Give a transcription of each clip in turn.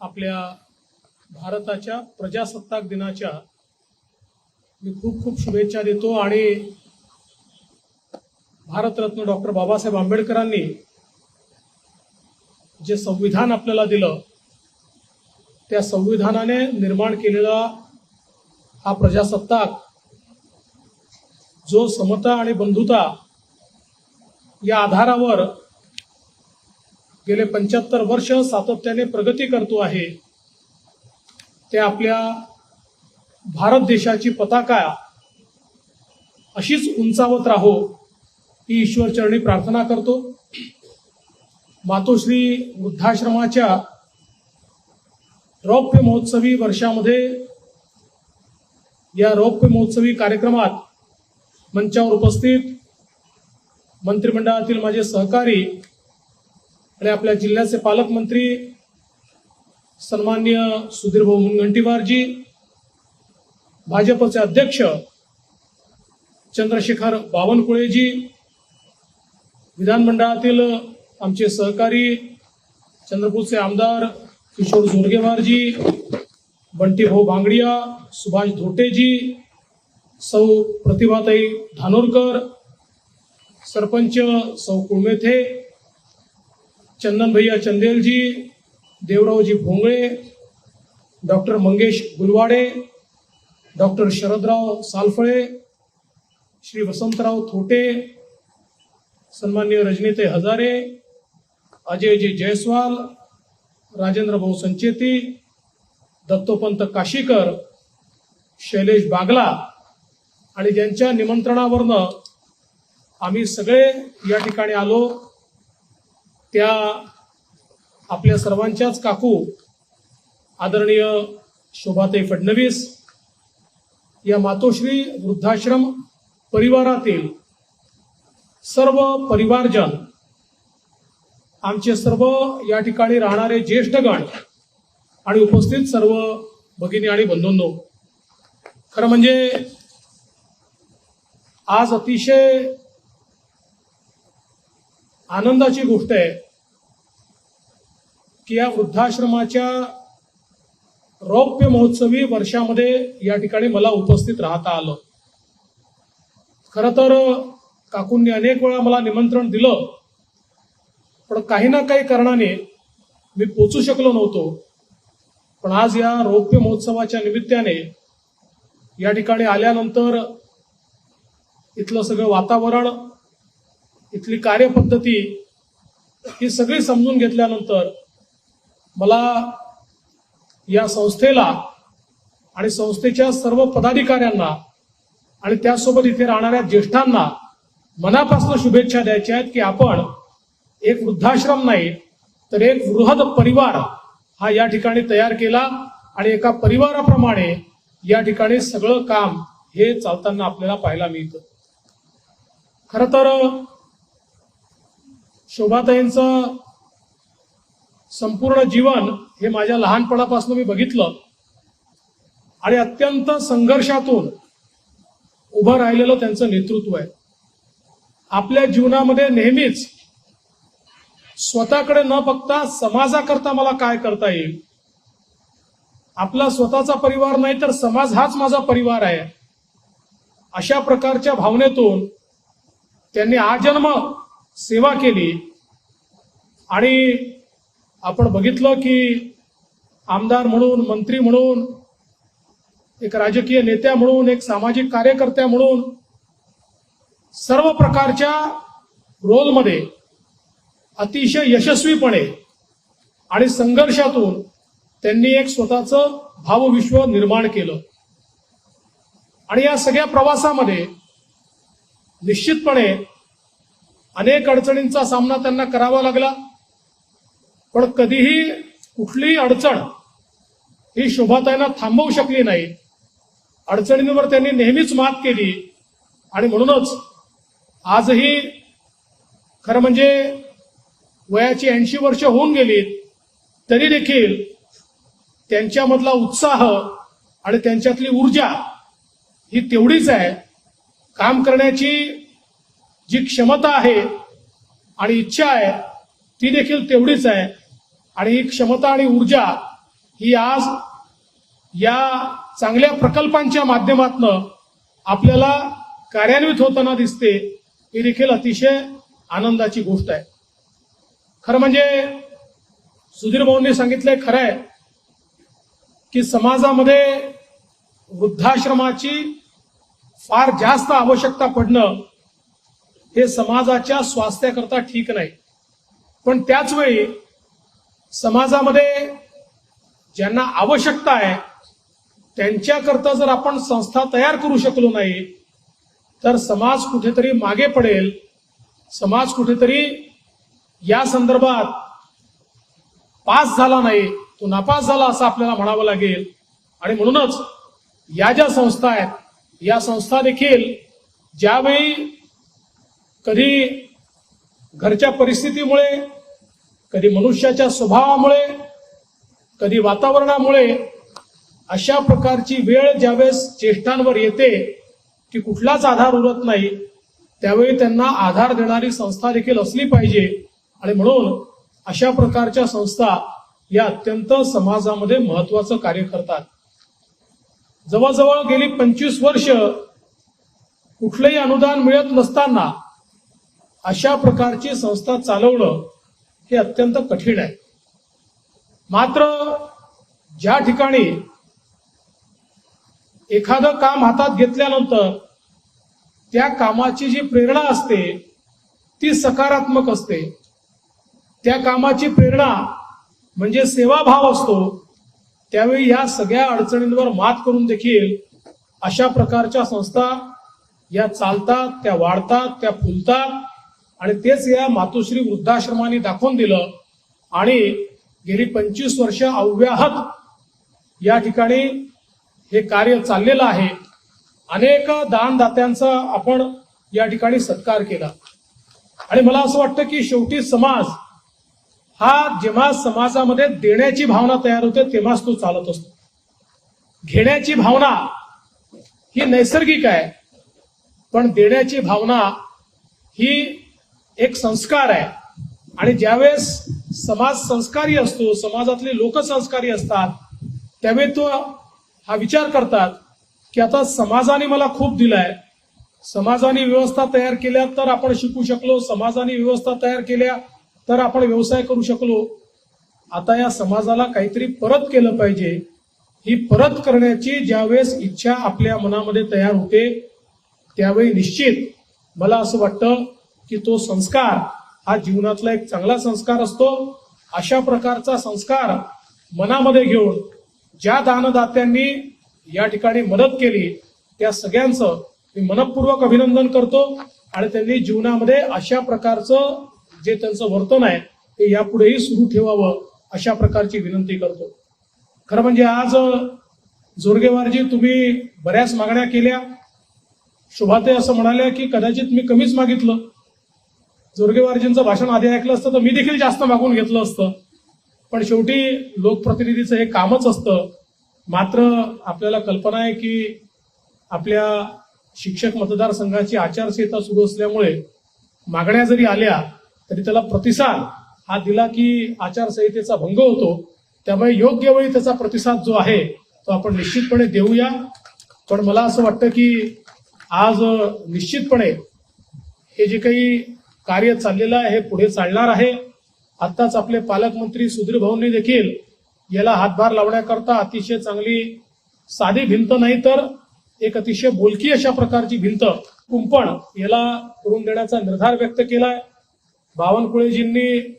आपल्या भारताच्या प्रजासत्ताक दिनाच्या मी खूप खूप शुभेच्छा देतो आणि भारतरत्न डॉक्टर बाबासाहेब आंबेडकरांनी जे संविधान आपल्याला दिलं त्या संविधानाने निर्माण केलेला हा प्रजासत्ताक जो समता आणि बंधुता या आधारावर गेले पंच्याहत्तर वर्ष सातत्याने प्रगती करतो आहे. ते आपल्या भारत देशाची पताका अशीच उंचावत राहो ही ईश्वरचरणी प्रार्थना करतो. मातोश्री वृद्धाश्रमाच्या रौप्य महोत्सवी वर्षामध्ये या रौप्य महोत्सवी कार्यक्रमात मंचावर उपस्थित मंत्रिमंडळातील माझे सहकारी आणि आपल्या जिल्ह्याचे पालकमंत्री सन्मान्य सुधीरभाऊ मुनगंटीवारजी भाजपचे अध्यक्ष चंद्रशेखर बावनकुळेजी विधानमंडळातील आमचे सहकारी चंद्रपूरचे आमदार किशोर जोरगेवारजी बंटीभाऊ बांगडिया सुभाष धोटेजी सौ प्रतिभाताई धानोरकर सरपंच सौ कुळमेथे चंदन भैया चंदेलजी देवरावजी भोंगळे डॉक्टर मंगेश गुलवाडे डॉक्टर शरदराव सालफळे श्री वसंतराव थोटे सन्मान्य रजनीते हजारे अजयजी जयस्वाल राजेंद्र भाऊ संचेती दत्तोपंत काशीकर शैलेश बागला आणि ज्यांच्या निमंत्रणावरनं आम्ही सगळे या ठिकाणी आलो. त्या आपल्या सर्वांच्याच काकू आदरणीय शोभाताई फडणवीस या मातोश्री वृद्धाश्रम परिवारातील सर्व परिवारजन आमचे सर्व या ठिकाणी राहणारे ज्येष्ठगण आणि उपस्थित सर्व भगिनी आणि बंधूंनो खरं म्हणजे आज अतिशय आनंदाची गोष्ट आहे की या वृद्धाश्रमाच्या रौप्य महोत्सवी वर्षामध्ये या ठिकाणी मला उपस्थित राहता आलं. खरं तर काकूंनी अनेक वेळा मला निमंत्रण दिलं पण काही ना काही कारणाने मी पोचू शकलो नव्हतो. पण आज या रौप्य महोत्सवाच्या निमित्ताने या ठिकाणी आल्यानंतर इथलं सगळं वातावरण इथली कार्यपद्धती ही सगळी समजून घेतल्यानंतर मला या संस्थेला आणि संस्थेच्या सर्व पदाधिकाऱ्यांना आणि त्यासोबत इथे राहणाऱ्या ज्येष्ठांना मनापासून शुभेच्छा द्यायच्या आहेत की आपण एक वृद्धाश्रम नाही तर एक बृहद परिवार हा या ठिकाणी तयार केला आणि एका परिवाराप्रमाणे या ठिकाणी सगळं काम हे चालताना आपल्याला पाहायला मिळतं. खरं तर शोभाताईंचं संपूर्ण जीवन हे माझ्या लहानपणापासून मी बघितलं. आणि अत्यंत संघर्षातून उभं राहिलेलं त्यांचं नेतृत्व आहे. आपल्या जीवनामध्ये नेहमीच स्वतःकडे न बघता समाजाकरता मला काय करता येईल? आपला स्वतःचा परिवार नाही तर समाज हाच माझा परिवार आहे. अशा प्रकारच्या भावनेतून त्यांनी आजन्म सेवा केली आणि आपण बघितलं की आमदार म्हणून मंत्री म्हणून एक राजकीय नेत्या म्हणून एक सामाजिक कार्यकर्त्या म्हणून सर्व प्रकारच्या रोलमध्ये अतिशय यशस्वीपणे आणि संघर्षातून त्यांनी एक स्वतःचं भावविश्व निर्माण केलं. आणि या सगळ्या प्रवासामध्ये निश्चितपणे अनेक अडचणींचा सामना त्यांना करावा लागला. पण कधीही कुठलीही अडचण ही शोभाताईंना थांबवू शकली नाही. अडचणींवर त्यांनी नेहमीच मात केली. आणि म्हणूनच आजही खरं म्हणजे वयाची ऐंशी वर्ष होऊन गेलीत तरी देखील त्यांच्यामधला उत्साह आणि त्यांच्यातली ऊर्जा ही तेवढीच आहे. काम करण्याची जी क्षमता आहे आणि इच्छा आहे ती देखील तेवढीच आहे. आणि ही क्षमता आणि ऊर्जा ही आज या चांगल्या प्रकल्पांच्या माध्यमातनं आपल्याला कार्यान्वित होताना दिसते ही देखील अतिशय आनंदाची गोष्ट आहे. खरं म्हणजे सुधीर भाऊंनी सांगितलंय खरं आहे की समाजामध्ये वृद्धाश्रमाची फार जास्त आवश्यकता पडणं हे समाजाच्या स्वास्थ्याकरता ठीक नाही. पण त्याच वेळी समाजामध्ये ज्यांना आवश्यकता आहे त्यांच्याकरता जर आपण संस्था तयार करू शकलो नाही तर समाज कुठेतरी मागे पडेल. समाज कुठेतरी या संदर्भात पास झाला नाही तो नापास झाला असं आपल्याला म्हणावं लागेल. आणि म्हणूनच या ज्या संस्था आहेत या संस्था देखील ज्यावेळी कधी घरच्या परिस्थितीमुळे कधी मनुष्याच्या स्वभावामुळे कधी वातावरणामुळे अशा प्रकारची वेळ ज्यावेळेस ज्येष्ठांवर येते की कुठलाच आधार उरत नाही. त्यावेळी त्यांना आधार देणारी संस्था देखील असली पाहिजे. आणि म्हणून अशा प्रकारच्या संस्था या अत्यंत समाजामध्ये महत्वाचं कार्य करतात. जवळजवळ गेली पंचवीस वर्ष कुठलंही अनुदान मिळत नसताना अशा प्रकारची संस्था चालवणं हे अत्यंत कठीण आहे. मात्र ज्या ठिकाणी एखादं काम हातात घेतल्यानंतर त्या कामाची जी प्रेरणा असते ती सकारात्मक असते. त्या कामाची प्रेरणा म्हणजे सेवाभाव असतो. त्यावेळी या सगळ्या अडचणींवर मात करून देखील अशा प्रकारच्या संस्था या चालतात त्या वाढतात त्या फुलतात. आणि तेच या मातोश्री वृद्धाश्रमाने दाखवून दिलं. आणि गेली पंचवीस वर्ष अव्याहत या ठिकाणी हे कार्य चाललेलं आहे. अनेक दानदात्यांचा आपण या ठिकाणी सत्कार केला. आणि मला असं वाटतं की शेवटी समाज हा जेव्हा समाजामध्ये देण्याची भावना तयार होते तेव्हाच तो चालत असतो. घेण्याची भावना ही नैसर्गिक आहे पण देण्याची भावना ही एक संस्कार आहे. आणि ज्यावेळेस समाज संस्कारी असतो समाजातले लोक संस्कारी असतात त्यावेळी तो हा विचार करतात की आता समाजाने मला खूप दिलाय. समाजाने व्यवस्था तयार केल्या तर आपण शिकू शकलो समाजाने व्यवस्था तयार केल्या तर आपण व्यवसाय करू शकलो. आता या समाजाला काहीतरी परत केलं पाहिजे. ही परत करण्याची ज्यावेळेस इच्छा आपल्या मनामध्ये तयार होते त्यावेळी निश्चित मला असं वाटतं की तो संस्कार हा जीवनातला एक चांगला संस्कार असतो. अशा प्रकारचा संस्कार मनामध्ये घेऊन ज्या दानदात्यांनी या ठिकाणी मदत केली त्या सगळ्यांचं मी मनपूर्वक अभिनंदन करतो आणि त्यांनी जीवनामध्ये अशा प्रकारचं जे त्यांचं वर्तन आहे ते यापुढेही सुरू ठेवावं अशा प्रकारची विनंती करतो. खरं म्हणजे आज जोरगेवारजी तुम्ही बऱ्याच मागण्या केल्या. शुभाते असं म्हणाल्या की कदाचित मी कमीच मागितलं. जोरगेवारजींचं भाषण आधी ऐकलं असतं तर मी देखील जास्त मागून घेतलं असतं. पण शेवटी लोकप्रतिनिधीचं हे कामच असतं. मात्र आपल्याला कल्पना आहे की आपल्या शिक्षक मतदारसंघाची आचारसंहिता सुरू असल्यामुळे मागण्या जरी आल्या तरी त्याला प्रतिसाद हा दिला की आचारसंहितेचा भंग होतो. त्यामुळे योग्य वेळी त्याचा प्रतिसाद जो आहे तो आपण निश्चितपणे देऊया. पण मला असं वाटतं की आज निश्चितपणे हे जे काही कार्य चाललेलं आहे हे पुढे चालणार आहे. आत्ताच आपले पालकमंत्री सुधीर भाऊंनी देखील याला हातभार लावण्याकरता अतिशय चांगली साधी भिंत नाही तर एक अतिशय बोलकी अशा प्रकारची भिंत कुंपण याला करून देण्याचा निर्धार व्यक्त केलाय. बावनकुळेजींनी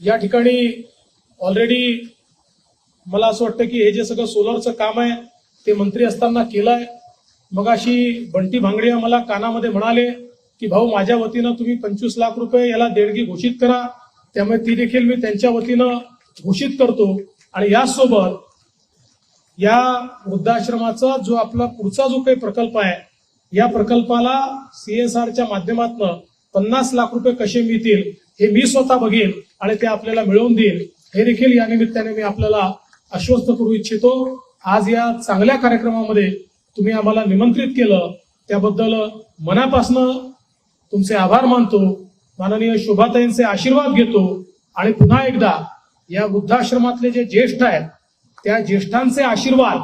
या ठिकाणी ऑलरेडी मला असं वाटतं की हे जे सगळं सोलरचं काम आहे ते मंत्री असताना केलंय. मग अशी बंटी भांगडिया मला कानामध्ये म्हणाले की भाऊ माझ्या वतीनं तुम्ही पंचवीस लाख रुपये याला देणगी घोषित करा. त्यामुळे ती देखील मी त्यांच्या वतीनं घोषित करतो. आणि यासोबत या वृद्धाश्रमाचा जो आपला पुढचा जो काही प्रकल्प आहे या प्रकल्पाला सीएसआरच्या माध्यमातून पन्नास लाख रुपये कसे मिळतील हे मी स्वतः बघेन आणि ते आपल्याला मिळवून देईल हे देखील या निमित्ताने मी आपल्याला आश्वस्त करू इच्छितो. आज या चांगल्या कार्यक्रमामध्ये तुम्ही आम्हाला निमंत्रित केलं. त्याबद्दल मनापासनं तुमचे आभार मानतो. माननीय शोभाताईंचे आशीर्वाद घेतो. आणि पुन्हा एकदा या वृद्धाश्रमातले जे ज्येष्ठ आहेत त्या ज्येष्ठांचे आशीर्वाद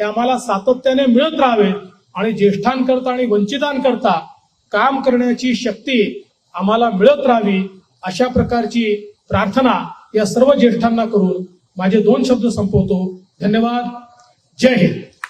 हे आम्हाला सातत्याने मिळत राहावेत आणि ज्येष्ठांकरता आणि वंचितांकरता काम करण्याची शक्ती आम्हाला मिळत राहावी अशा प्रकारची प्रार्थना या सर्व ज्येष्ठांना करून माझे दोन शब्द संपवतो. धन्यवाद. जय हिंद.